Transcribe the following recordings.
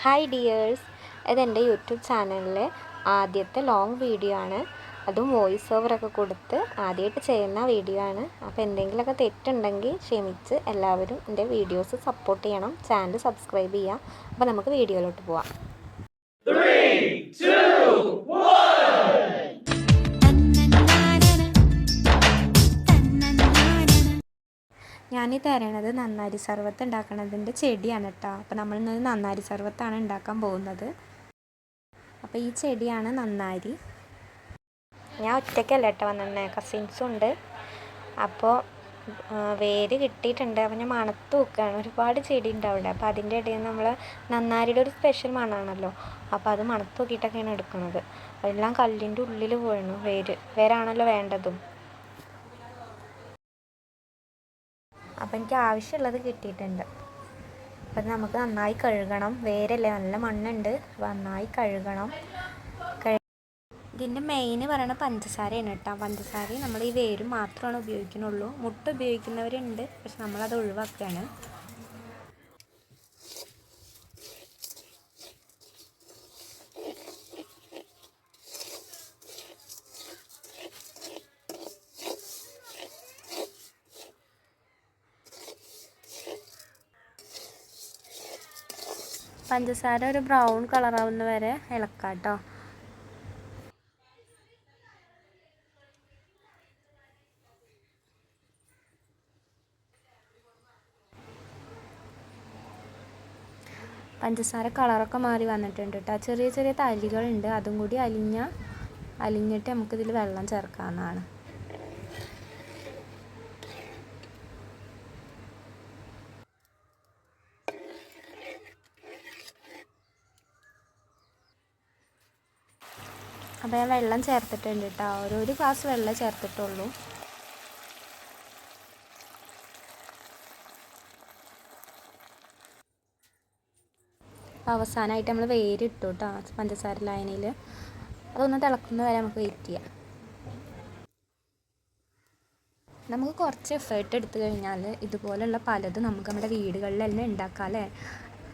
Hi dears ഇതെന്റെ YouTube ചാനലിലെ ആദ്യത്തെ ലോങ് വീഡിയോ ആണ്. അതും വോയിസ് ഓവറൊക്കെ കൊടുത്ത് ആദ്യമായിട്ട് ചെയ്യുന്ന വീഡിയോ ആണ്. അപ്പോൾ എന്തെങ്കിലുമൊക്കെ തെറ്റുണ്ടെങ്കിൽ ക്ഷമിച്ച് എല്ലാവരും എന്റെ വീഡിയോസ് സപ്പോർട്ട് ചെയ്യണം. ചാനൽ സബ്സ്ക്രൈബ് ചെയ്യുക അപ്പോൾ നമുക്ക് വീഡിയോയിലോട്ട് പോവാം. ഞാനീ തരണത് നന്നാരി സർവത്ത് ഉണ്ടാക്കണതിന്റെ ചെടിയാണ് കേട്ടോ അപ്പോൾ നമ്മൾ ഇന്ന് നന്നാരി സർവത്താണ് ഉണ്ടാക്കാൻ പോകുന്നത്. അപ്പോൾ ഈ ചെടിയാണ് നന്നാരി. ഞാൻ ഒറ്റയ്ക്കല്ല കേട്ടോ വന്നെ കസിൻസും ഉണ്ട് അപ്പോൾ വേര് കിട്ടിയിട്ടുണ്ട്. അപ്പം ഞാൻ മണത്ത് നോക്കുകയാണ് ഒരുപാട് ചെടി ഉണ്ട് അവിടെ അപ്പോൾ അതിന്റെ ഇടയിൽ നമ്മൾ നന്നാരിയുടെ ഒരു സ്പെഷ്യൽ മണമാണല്ലോ അപ്പോൾ അത് മണത്ത് നോക്കിയിട്ടൊക്കെയാണ് എടുക്കുന്നത് എല്ലാം കല്ലിന്റെ ഉള്ളിൽ പോയിരുന്നു വേര് വേരാണല്ലോ വേണ്ടതും. അപ്പോൾ എനിക്ക് ആവശ്യമുള്ളത് കിട്ടിയിട്ടുണ്ട്. അപ്പം നമുക്ക് നന്നായി കഴുകണം. വേരല്ലേ? നല്ല മണ്ണുണ്ട്. നന്നായി കഴുകണം. കഴി ഇതിന്റെ മെയിൻ പറയണ പഞ്ചസാരയാണ് കേട്ടോ. പഞ്ചസാര നമ്മൾ ഈ വേര് മാത്രമാണ് ഉപയോഗിക്കുന്നുള്ളൂ. മുട്ട ഉപയോഗിക്കുന്നവരുണ്ട്. പക്ഷെ നമ്മളത് ഒഴിവാക്കുകയാണ്. പഞ്ചസാര ഒരു ബ്രൗൺ കളറാവുന്ന വരെ ഇളക്കാം കേട്ടോ പഞ്ചസാര കളറൊക്കെ മാറി വന്നിട്ടുണ്ട് കേട്ടോ ചെറിയ ചെറിയ തരികളുണ്ട്. അതും കൂടി അലിഞ്ഞ അലിഞ്ഞിട്ട് നമുക്കിതിൽ വെള്ളം ചേർക്കാവുന്നതാണ്. അപ്പോൾ ഞാൻ വെള്ളം ചേർത്തിട്ടുണ്ട് കേട്ടോ ഒരു ഒരു ഗ്ലാസ് വെള്ളം ചേർത്തിട്ടുള്ളൂ. അപ്പോൾ അവസാനമായിട്ട് നമ്മൾ വേരിട്ടു കേട്ടോ പഞ്ചസാര ലായനിയിൽ അതൊന്ന് തിളക്കുന്ന വരെ നമുക്ക് വെയിറ്റ് ചെയ്യാം. നമുക്ക് കുറച്ച് എഫേർട്ട് എടുത്തു കഴിഞ്ഞാൽ ഇതുപോലുള്ള പലതും നമുക്ക് നമ്മുടെ വീടുകളിൽ തന്നെ ഉണ്ടാക്കാം അല്ലേ?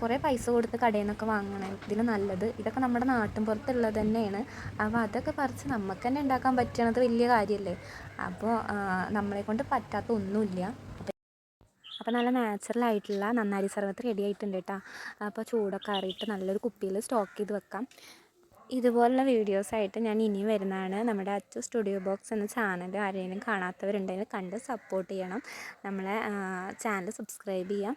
കുറേ പൈസ കൊടുത്ത് കടയിൽ നിന്നൊക്കെ വാങ്ങണം ഇതിൽ നല്ലത്. ഇതൊക്കെ നമ്മുടെ നാട്ടിൻ പുറത്തുള്ളത് തന്നെയാണ്. അപ്പോൾ അതൊക്കെ പറിച്ച് നമുക്ക് തന്നെ ഉണ്ടാക്കാൻ പറ്റണത് വലിയ കാര്യമല്ലേ അപ്പോൾ നമ്മളെ കൊണ്ട് പറ്റാത്ത ഒന്നുമില്ല. അപ്പോൾ നല്ല നാച്ചുറൽ ആയിട്ടുള്ള നന്നാരി സർവത്ത് റെഡി ആയിട്ടുണ്ട് കേട്ടോ അപ്പോൾ ചൂടൊക്കെ അറിയിട്ട് നല്ലൊരു കുപ്പിയിൽ സ്റ്റോക്ക് ചെയ്ത് വെക്കാം. ഇതുപോലുള്ള വീഡിയോസായിട്ട് ഞാൻ ഇനി വരുന്നതാണ്. നമ്മുടെ അച്ചു സ്റ്റുഡിയോ ബോക്സ് എന്ന ചാനൽ ആരെങ്കിലും കാണാത്തവരുണ്ടെങ്കിൽ കണ്ട് സപ്പോർട്ട് ചെയ്യണം. നമ്മളെ ചാനൽ സബ്സ്ക്രൈബ് ചെയ്യാം.